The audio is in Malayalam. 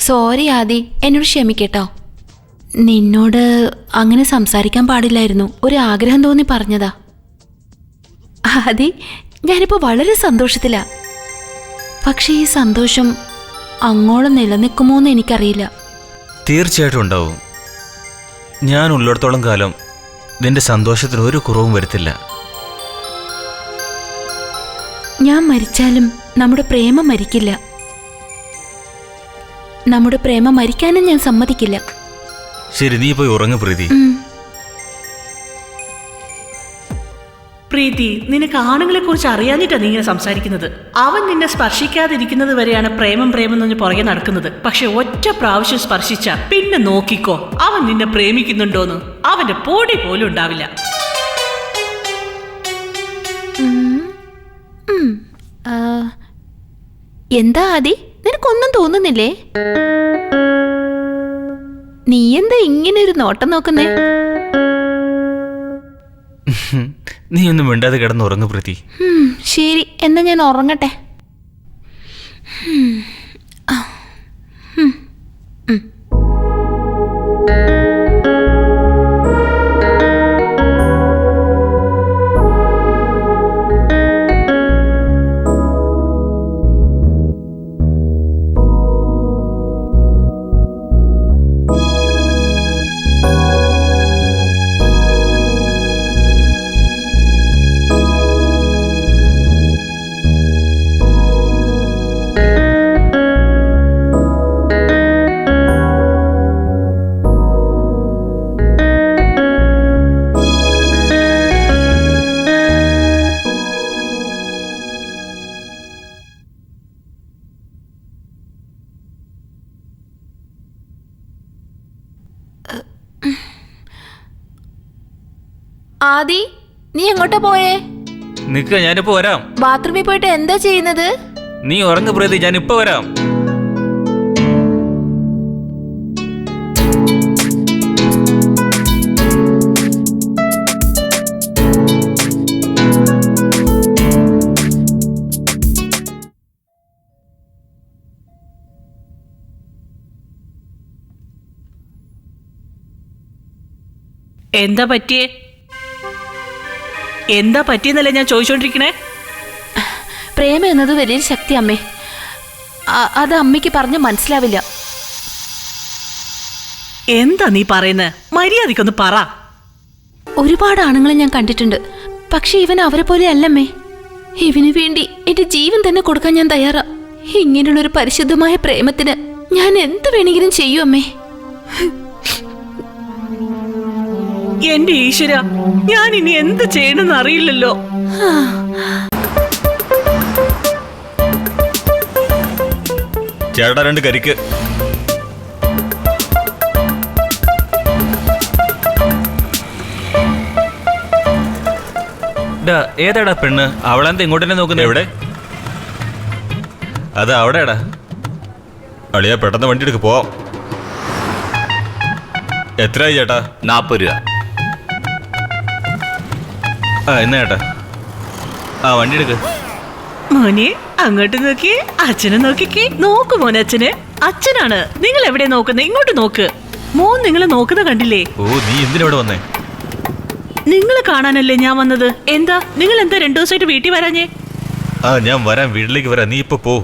സോറി ആദി. എന്നോട് ക്ഷമിക്കട്ടോ. നിന്നോട് അങ്ങനെ സംസാരിക്കാൻ പാടില്ലായിരുന്നു. ഒരു ആഗ്രഹം തോന്നി പറഞ്ഞതാ. ആദി ഞാനിപ്പോ വളരെ സന്തോഷത്തിലാ. പക്ഷേ ഈ സന്തോഷം അങ്ങോളം നിലനിൽക്കുമോ എന്ന് എനിക്കറിയില്ല. തീർച്ചയായിട്ടും ഉണ്ടാവും. ഞാൻ ഉള്ളിടത്തോളം കാലം നിന്റെ സന്തോഷത്തിന് ഒരു കുറവും വരുത്തില്ല. ഞാൻ മരിച്ചാലും നമ്മുടെ പ്രേമം മരിക്കില്ല. നമ്മുടെ പ്രേമം മരിക്കാനും ഞാൻ സമ്മതിക്കില്ല. ശരി നീ പോയി ഉറങ്ങു പ്രീതി. പ്രീതി നിനക്ക് ആണുങ്ങളെ കുറിച്ച് അറിയാഞ്ഞിട്ടാ നീ ഇങ്ങനെ സംസാരിക്കുന്നത്? അവൻ നിന്നെ സ്പർശിക്കാതിരിക്കുന്നത് വരെയാണ് പ്രേമം പ്രേമം എന്ന് പുറകെ നടക്കുന്നത്. പക്ഷെ ഒറ്റ പ്രാവശ്യം സ്പർശിച്ച പിന്നെ നോക്കിക്കോ അവൻ നിന്നെ പ്രേമിക്കുന്നുണ്ടോന്ന്? അവന്റെ പൊടി പോലും ഉണ്ടാവില്ല. എന്താ ആദി? നിനക്കൊന്നും തോന്നുന്നില്ലേ? നീ എന്താ ഇങ്ങനെ ഒരു നോട്ടം നോക്കുന്നേ? നീ ഒന്നും മിണ്ടാതെ കിടന്ന് ഉറങ്ങു പ്രീതി. ശരി എന്നാ ഞാൻ ഉറങ്ങട്ടെ. ആദി നീ എങ്ങോട്ടാ പോയേ? നിക്ക ഞാനിപ്പോ വരാം. ബാത്റൂമിൽ പോയിട്ട് എന്താ ചെയ്യുന്നത്? നീ ഉറങ്ങു പ്രീതി ഞാൻ ഇപ്പൊ വരാം. എന്താ പറ്റിയേ? എന്താ പറ്റിയെന്നല്ലേ ഞാൻ ചോദിച്ചോണ്ടിരിക്കണേ? പ്രേമം എന്നത് വലിയൊരു ശക്തി അമ്മേ. അത് അമ്മയ്ക്ക് പറഞ്ഞ് മനസ്സിലാവില്ല. എന്താ നീ പറയുന്നത് മര്യാദക്കൊന്ന് പറ. ഒരുപാട് ആണുങ്ങളെ ഞാൻ കണ്ടിട്ടുണ്ട്. പക്ഷെ ഇവൻ അവരെ പോലെ അല്ലമ്മേ. ഇവന് വേണ്ടി എന്റെ ജീവൻ തന്നെ കൊടുക്കാൻ ഞാൻ തയ്യാറാ. ഇങ്ങനെയുള്ള ഒരു പരിശുദ്ധമായ പ്രേമത്തിന് ഞാൻ എന്ത് വേണമെങ്കിലും ചെയ്യും അമ്മേ എന്റെ ഈശ്വര ഞാൻ ഇനി എന്ത് ചെയ്യണമെന്ന് അറിയില്ലല്ലോ. ചേട്ടാ രണ്ട് കരിക്ക്. ഏതാടാ പെണ്ണ്? അവളെന്താ ഇങ്ങോട്ട് തന്നെ നോക്കുന്നത് എവിടെ? അത് അവിടെടാ അളിയാ പെട്ടെന്ന് വണ്ടി എടുക്ക് പോവാം. എത്രയായി ചേട്ടാ? നാൽപ്പത് രൂപ. ആ എന്നാ ചേട്ടാ ആ വണ്ടി എടുക്ക്. മോനെ അങ്ങോട്ട് നോക്കി അച്ഛനെ നോക്കിക്കേ നോക്ക് മോനെ അച്ഛന്. അച്ഛനാണ്. നിങ്ങൾ എവിടെ നോക്കുന്നത്? ഇങ്ങോട്ട് നോക്ക്. മോൻ നിങ്ങളെ നോക്കുന്ന കണ്ടില്ലേ? ഓ നീ എന്തിനവിടെ വന്നേ? നിങ്ങൾ കാണാനല്ലേ ഞാൻ വന്നത്? എന്താ? നിങ്ങൾ എന്താ രണ്ടു ദിവസമായിട്ട് വീട്ടിൽ വരാഞ്ഞേ? ആ ഞാൻ വരാം. വീട്ടിലേക്ക് വരാം. നീ ഇപ്പൊ പോ.